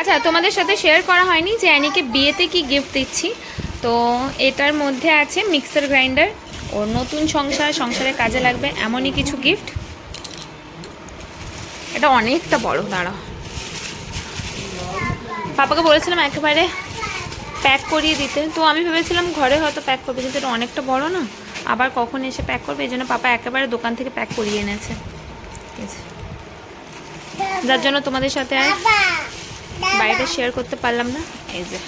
আচ্ছা তোমাদের সাথে শেয়ার করা হয়নি যে অ্যানিকে বিয়েতে কি গিফট দিচ্ছি। তো এটার মধ্যে আছে মিক্সার গ্রাইন্ডার ওর নতুন সংসার, সংসারে কাজে লাগবে এমনই কিছু গিফট এটা অনেকটা বড় দাঁড়া পাপাকে বলেছিলাম একেবারে প্যাক করিয়ে দিতে। তো আমি ভেবেছিলাম ঘরে হয়তো প্যাক করবে, কিন্তু এটা অনেকটা বড় না। আবার কখন এসে প্যাক করবে, এই জন্য পাপা একেবারে দোকান থেকে প্যাক করিয়ে এনেছে। যার জন্য তোমাদের সাথে আর বাড়িটা শেয়ার করতে পারলাম না। এই যে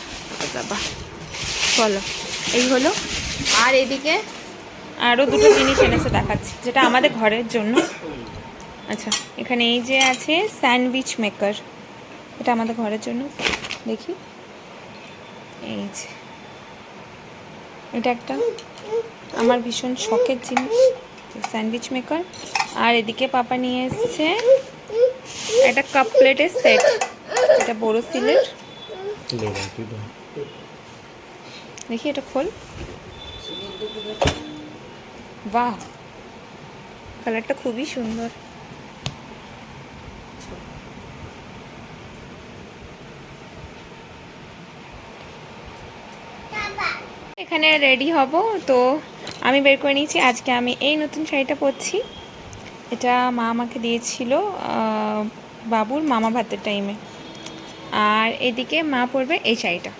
বাবা চলো এই হলো। আর এদিকে আরও দুটো জিনিস এনেছে দেখাচ্ছি যেটা আমাদের ঘরের জন্য। আচ্ছা এখানে এই যে আছে স্যান্ডউইচ মেকার এটা আমাদের ঘরের জন্য। দেখি। এই যে। এটা একটা আমার ভীষণ শখের জিনিস স্যান্ডউইচ মেকার আর এদিকে পাপা নিয়ে এসছে একটা কাপ প্লেটের সেট। এটা বড় সিলের। দেখি, এটা খোল। বাহ! কালারটা খুবই সুন্দর। এখানে রেডি হব, তো আমি বের করে নিয়েছি। আজকে আমি এই নতুন শাড়িটা পরছি। এটা মা আমাকে দিয়েছিল বাবুর মামা ভাতের টাইমে আর এদিকে মা পরবে এই শাড়িটা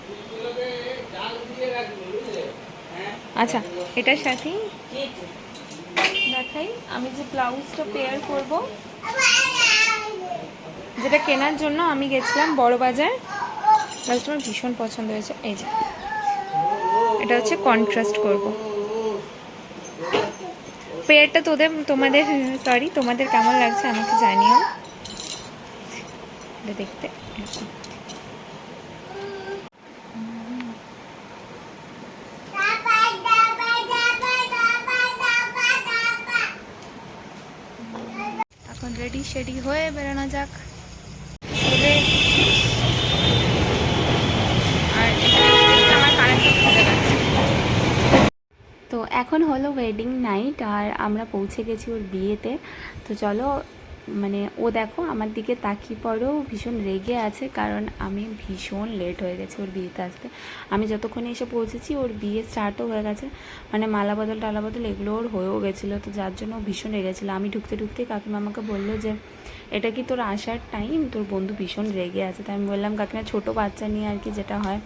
আচ্ছা এটার সাথেই দেখাই, আমি যে ব্লাউজটা পেয়ার করব, যেটা কেনার জন্য আমি গেছিলাম বড় বাজার। ব্লাউজটা আমার ভীষণ পছন্দ হয়েছে, এই যে। এটা হচ্ছে কন্ট্রাস্ট করব। পেয়ারটা তোদের, তোমাদের সরি তোমাদের কেমন লাগছে আমাকে জানিও দেখতে। এখন রেডি শেডি হয়ে বেরোনো যাক তবে আর এটা আমার কারেন্টটা চলে গেছে তো এখন হলো ওয়েডিং নাইট আর আমরা পৌঁছে গেছি ওর বিয়েতে। তো চলো মানে ও দেখো আমার দিকে তাকিয়ে পরেও ভীষণ রেগে আছে কারণ আমি ভীষণ লেট হয়ে গেছি ওর বিয়েতে আসতে। আমি যতক্ষণে এসে পৌঁছেছি ওর বিয়ে স্টার্টও হয়ে গেছে। মানে মালা বদল, টালা বদল এগুলো ওর হয়েও গেছিল, তো যার জন্য ও ভীষণ রেগেছিলো আমি ঢুকতে ঢুকতে কাকিমা আমাকে বলল যে, এটা কি তোর আসার টাইম তোর বন্ধু ভীষণ রেগে আছে। তাই আমি বললাম, কাকিমা, ছোটো বাচ্চা নিয়ে আর কি যেটা হয়?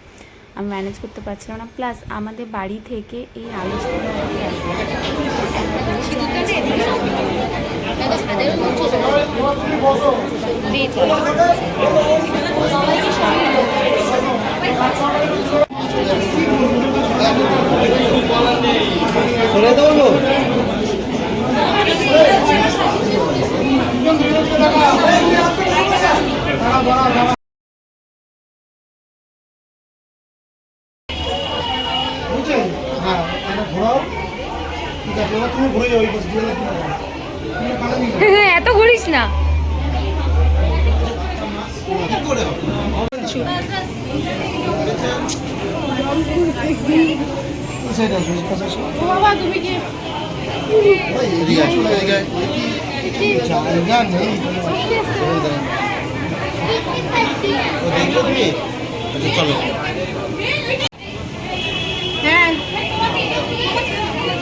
আমি ম্যানেজ করতে পারছিলাম না। প্লাস আমাদের বাড়ি থেকে এই আলোচনা হ্যাঁ এটা ঘোরাও ঠিক আছে এবার তুমি ঘুরে যাও ওই পাশে দিয়ে দাও। তুমি কানে নিয়ে যাও। এত ঘুরিস না। জায়গা নেই। তুমি? আচ্ছা চলো। হ্যাঁ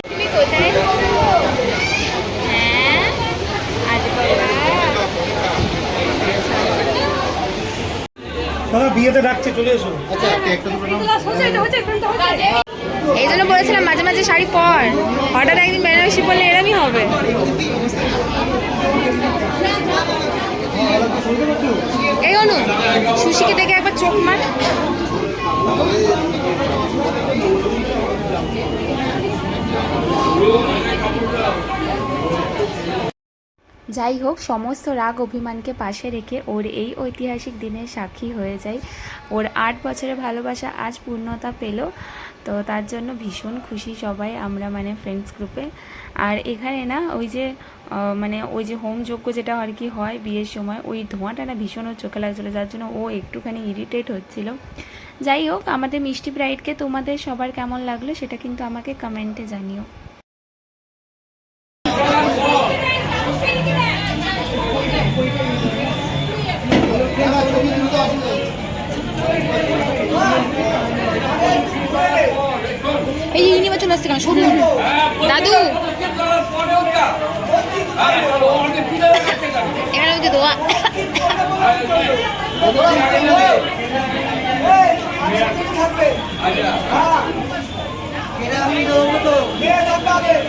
তুমি কোথায় হ্যাঁ দাদা বিয়েতে ডাকছে চলে এসো। আচ্ছা এই জন্য বলেছিলাম মাঝে মাঝে শাড়ি পর। হঠাৎ একদিন বেনারসি পরলে এরমই হবে। এই অনু সুশিকে দেখে একবার চোখ মার। যাই হোক সমস্ত রাগ অভিমানকে পাশে রেখে ওর এই ঐতিহাসিক দিনের সাক্ষী হয়ে যায়। ওর আট বছরের ভালোবাসা আজ পূর্ণতা পেল। তো তার জন্য ভীষণ খুশি সবাই আমরা মানে ফ্রেন্ডস গ্রুপে আর এখানে না, ওই যে মানে ওই যে হোম যজ্ঞ যেটা আর কি হয় বিয়ের সময়, ওই ধোঁয়াটা না ভীষণ ওর চোখে লাগছিল। যার জন্য ও একটুখানি ইরিটেট হচ্ছিল। যাই হোক, আমাদের মিষ্টি ব্রাইডকে তোমাদের সবার কেমন লাগল সেটা কিন্তু আমাকে কমেন্টে জানিও। এই ইনি আসছে কেন? শুনুন দাদু। এখানে দোয়া।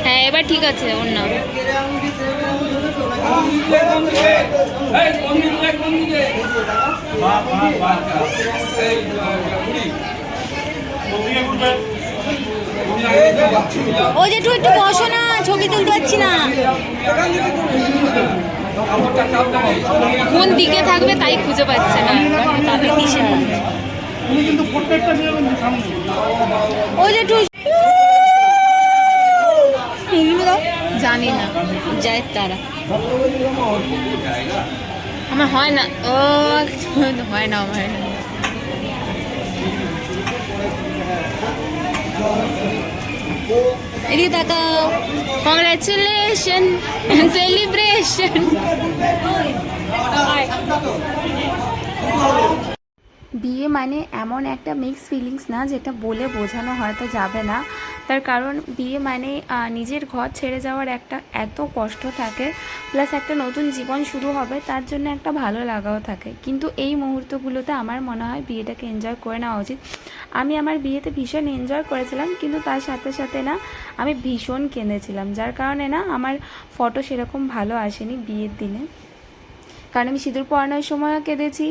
হ্যাঁ এবার ঠিক আছে ও যে একটু একটু বসো না, ছবি তুলতে পারছি না। কোন দিকে থাকবে তাই খুঁজে পাচ্ছে না, তাদের দিশে তুমি কিন্তু প্রত্যেকটা নিয়ে সামনে ও যে জানি না যায় তারা। আমার হয় না। ও হয় না আমার হয় না। এদিকে তাকাও। কংগ্রাচুলেশন সেলিব্রেশন বিয়ে মানে এমন একটা মিক্স ফিলিংস না, যেটা বলে বোঝানো হয়তো যাবে না। তার কারণ বিয়ে মানে নিজের ঘর ছেড়ে যাওয়ার একটা এত কষ্ট থাকে প্লাস একটা নতুন জীবন শুরু হবে, তার জন্য একটা ভালো লাগাও থাকে। কিন্তু এই মুহূর্তগুলোতে আমার মনে হয় বিয়েটাকে এনজয় করে নেওয়া উচিত। আমি আমার বিয়েতে ভীষণ এনজয় করেছিলাম, কিন্তু তার সাথে সাথে না, আমি ভীষণ কেঁদেছিলাম। যার কারণে না, আমার ফটো সেরকম ভালো আসেনি বিয়ের দিনে। কারণ আমি সিঁদুর পরানোর সময়ও কেঁদেছি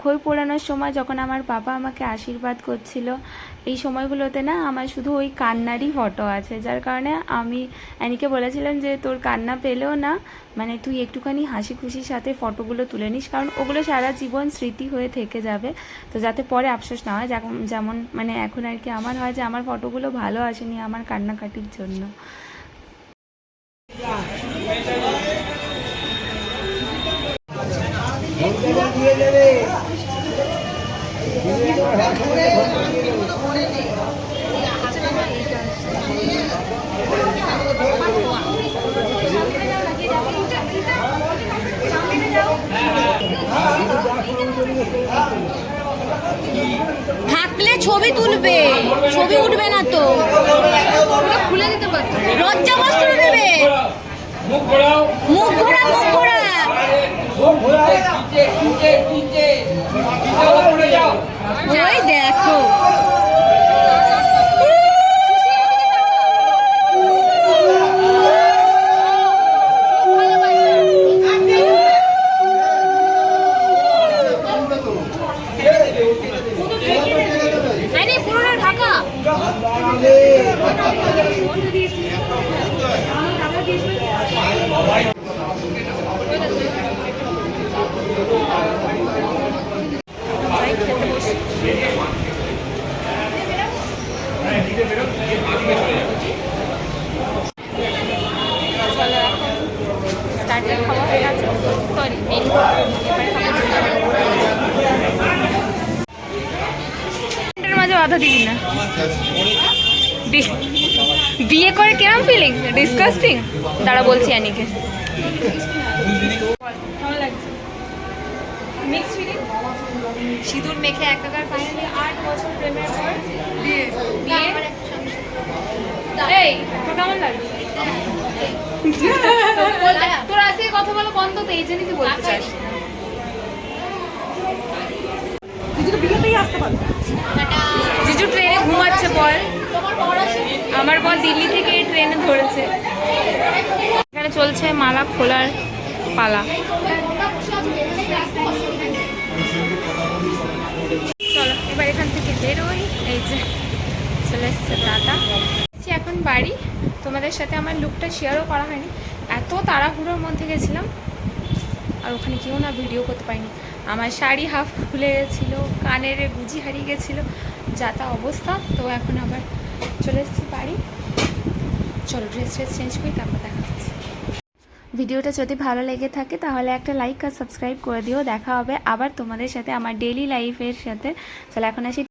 খই পোড়ানোর সময় যখন আমার বাবা আমাকে আশীর্বাদ করছিল, এই সময়গুলোতে না আমার শুধু ওই কান্নারই ফটো আছে, যার কারণে আমি অ্যানিকে বলেছিলাম যে তোর কান্না পেলেও না মানে তুই একটুখানি হাসি খুশির সাথে ফটোগুলো তুলে নিস, কারণ ওগুলো সারা জীবন স্মৃতি হয়ে থেকে যাবে, তো যাতে পরে আফসোস না হয় যেমন মানে এখন আর কি আমার হয় যে আমার ফটোগুলো ভালো আসেনি আমার কান্নাকাটির জন্য থাকলে ছবি তুলবে ছবি উঠবে না তো খুলে দিতে পারতো লজ্জা বস্ত্র দেবে মুখ ঘোরা মুখ ঘোরা। ওই দেখো আরে পুরোটা ঢাকা স্টার্টার খাওয়া হয়ে গেছে সরি মেন মাঝে বাধা দিবি না বি- বিয়ে করে কেমন ফিলিং ডিসকাস্টিং তারা বলছি অ্যানিকে সিঁদুর মেখে একাকার ফাইনালি আট বছর প্রেমের পর বিয়ে। এই তোর কেমন লাগছে? তোর আজকে কথা বলো বন্ধ তো এই জন্যই তুই বলতে চাস জিজু ট্রেনে ঘুমাচ্ছে বল। আমার বল দিল্লি থেকে ট্রেনে ধরেছে। এখানে চলছে মালা খোলার পালা। চলো, এবার এখান থেকে বেরোই। এই যে চলে এসছে দাদা। এখন বাড়ি। তোমাদের সাথে আমার লুকটা শেয়ারও করা হয়নি। এত তাড়াহুড়োর মধ্যে গেছিলাম। আর ওখানে কেউ না ভিডিও করতে পারিনি। আমার শাড়ি হাফ খুলে গেছিল, কানের গুজি হারিয়ে গেছিল, যা তা অবস্থা। তো এখন আবার চলে এসেছি বাড়ি। চলো ড্রেস ট্রেস চেঞ্জ করি, তারপর দেখা যাচ্ছে ভিডিওটা যদি ভালো লেগে থাকে, তাহলে একটা লাইক আর সাবস্ক্রাইব করে দিও। দেখা হবে আবার তোমাদের সাথে আমার ডেলি লাইফের সাথে। চলো এখন আসি